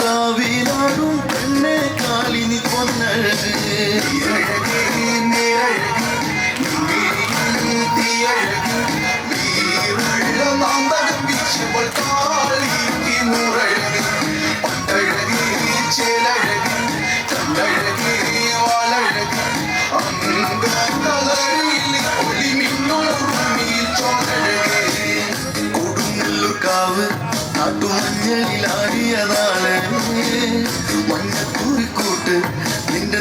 காவிலாடும் கண்ணே காலினி பொன்னழகு. தீயழகு நீ வெள்ளம் அந்த பிச்சுவள் காலி മഞ്ഞളിൽ ആടിയതാണ് മഞ്ഞക്കൂറിക്കൂട്ട് നിന്റെ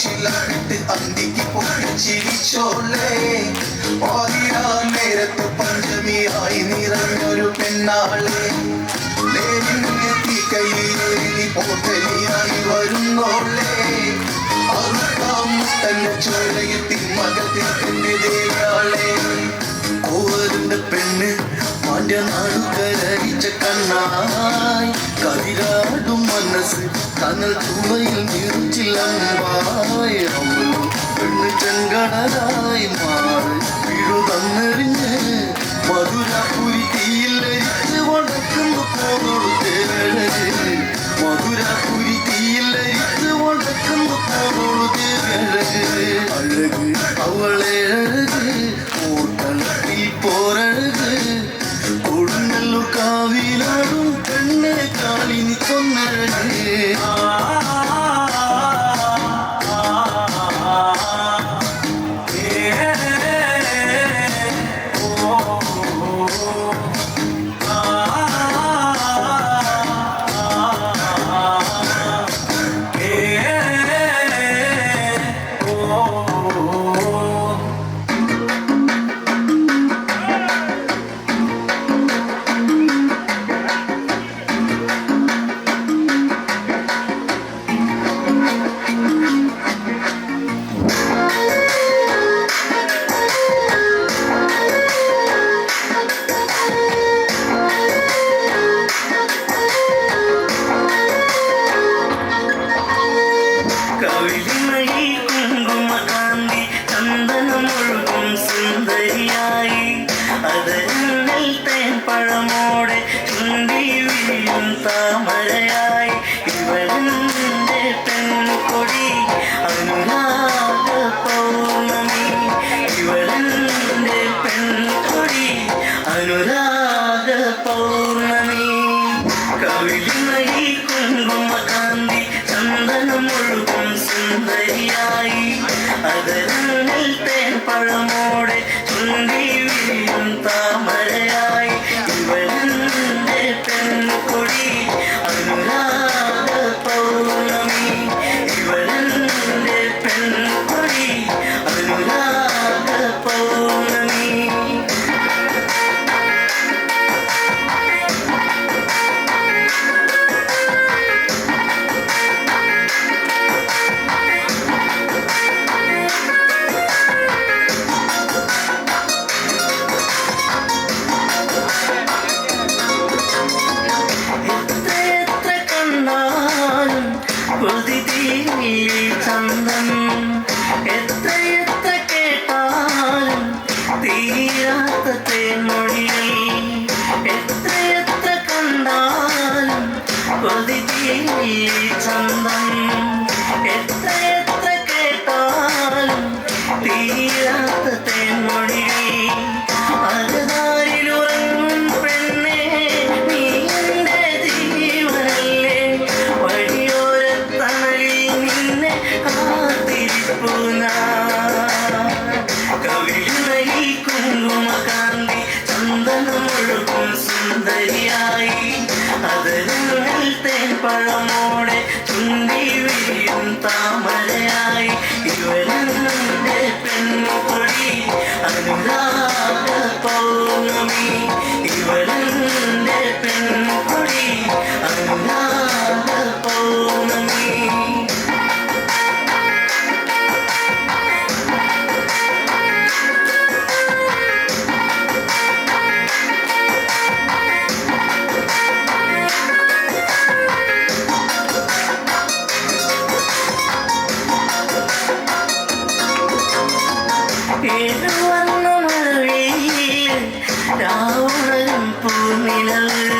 മനസ്സിലായിട്ട് അന്തിക്ക് പോയി ചിരിച്ചോളേ. പാതിരാ നേരത്ത് പഞ്ചമിയായി നിറഞ്ഞൊരു പെണ്ണാളെ. നേരിന്നെത്തി കയ്യിലേറി പോത്തലിയായി വരുന്നോളേ. അറുതാം തന്നെ ചോരയിൽ തിന്മകത്തിൽ തന്നെ ദേവിയാളെ. കൂവരുന്ന പെണ്ണ് മാന്റെ നാടും கண்ணாய் கதிராடும் மனசு கனல் துளையில் நெருஞ்சில் அன்பாய் அவளும் பெண்ணு செங்கடலாய் மா Mary.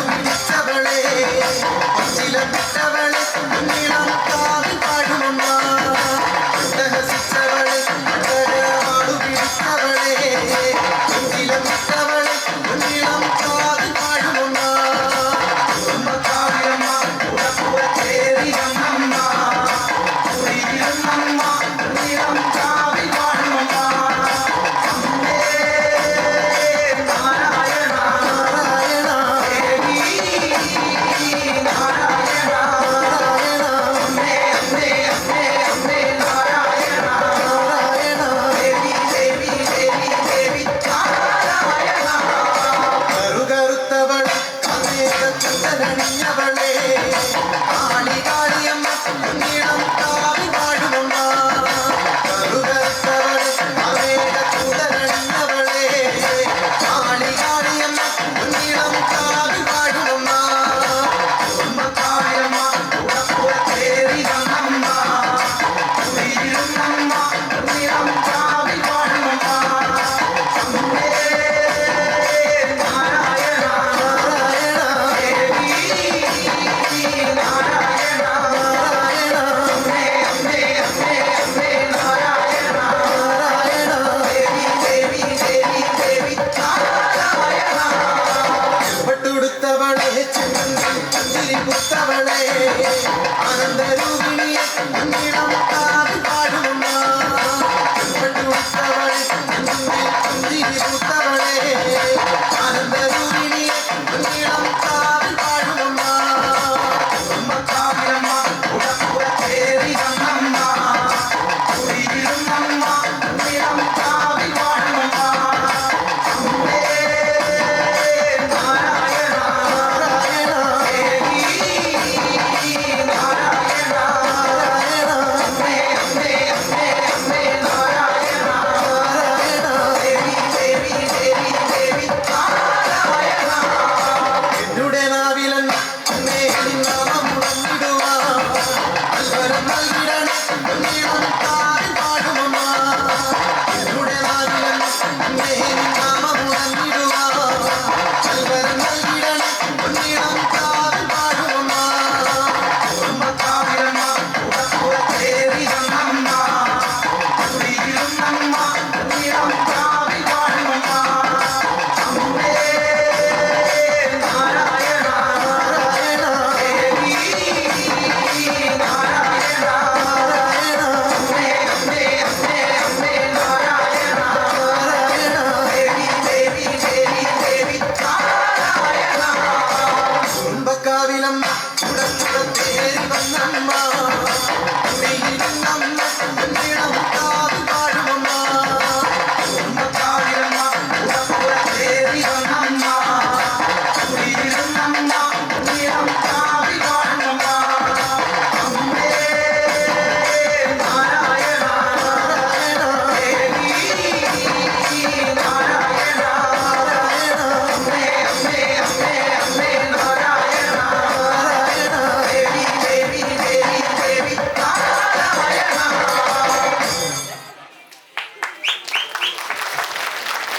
புத்தவளே